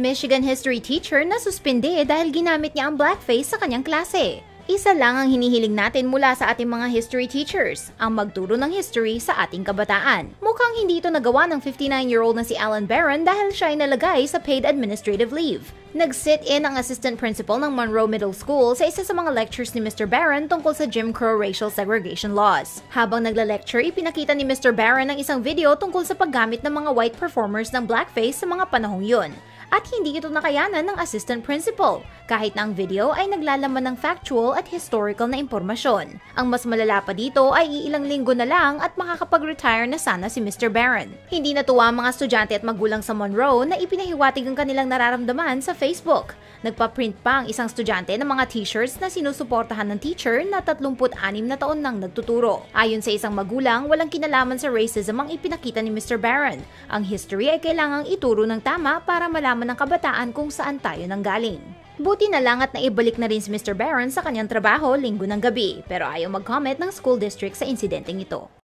Michigan history teacher na suspende dahil ginamit niya ang blackface sa kanyang klase. Isa lang ang hinihiling natin mula sa ating mga history teachers, ang magturo ng history sa ating kabataan. Mukhang hindi ito nagawa ng 59-year-old na si Alan Barron dahil siya ay nalagay sa paid administrative leave. Nag-sit-in ang assistant principal ng Monroe Middle School sa isa sa mga lectures ni Mr. Barron tungkol sa Jim Crow racial segregation laws. Habang nagla-lecture, ipinakita ni Mr. Barron ang isang video tungkol sa paggamit ng mga white performers ng blackface sa mga panahong yun at hindi ito nakayanan ng assistant principal, kahit na ang video ay naglalaman ng factual at historical na impormasyon. Ang mas malala pa dito ay iilang linggo na lang at makakapag-retire na sana si Mr. Barron. Hindi natuwa ang mga estudyante at magulang sa Monroe na ipinahiwatig ang kanilang nararamdaman sa Facebook. Nagpa-print pa ang isang estudyante ng mga t-shirts na sinusuportahan ng teacher na 36 na taon nang nagtuturo. Ayon sa isang magulang, walang kinalaman sa racism ang ipinakita ni Mr. Barron. Ang history ay kailangang ituro ng tama para malaman ng kabataan kung saan tayo nanggaling. Buti na lang at naibalik na rin si Mr. Barron sa kanyang trabaho linggo ng gabi pero ayaw mag-comment ng school district sa insidenteng ito.